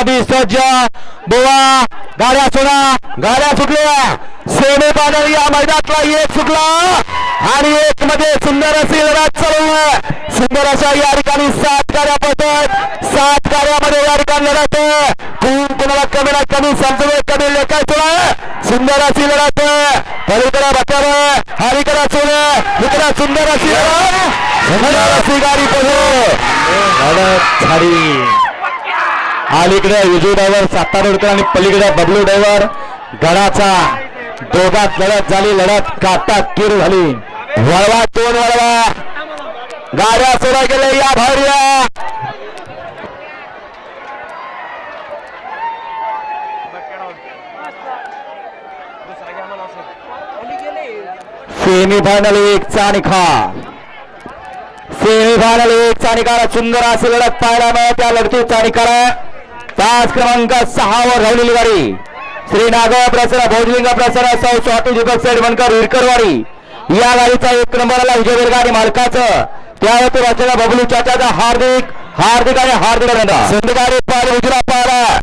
साठी सज्ज बोवा गाड्या सोडा गाड्या सुटल्या सेमी फायनल या मैदानातला एक सुटला आणि एक मध्ये सुंदर असेल राज चालू सुंदर अशा या ठिकाणी सात गाड्या पडतात. सात गाड्यामध्ये या ठिकाणी लढत कोण कोणाला कमी ना कमी समजवे कमी लेखाय तुला सुंदर अशी लढत पलीकडे बकर हरीकडे सोड. इकडे सुंदर अशी लढत. सुंदर अशी गाडी पडू लढत झाली. अलीकडे विजू ड्रायव्हर सातारा रोडकर आणि पलीकडे बबलू ड्रायव्हर. गडाचा दोघात लढत झाली लढत काटा किर झाली. वळवा दोन वळवा. गाड्या सोडा गेले या बाहेर या. सेमीफायनल एक चा निकाल. सेमीफायनल एक चा निकाल. सुंदर अशी लढत पाहायला मिळत त्या लढतीचा निकाल. पाच क्रमांक सहावर राहिलेली गाडी. श्री नागव प्रसर भोजलिंग प्रसर सौ स्वाती दीपक सेठ बनकर हिरकरवाडी. या गाडीचा एक नंबरला विजय गाडी मालकाचं. त्यावरती रचना बबलू चाचाचा हार्दिक हार्दिक आणि हार्दिक संध्याकाळी संधी उजरा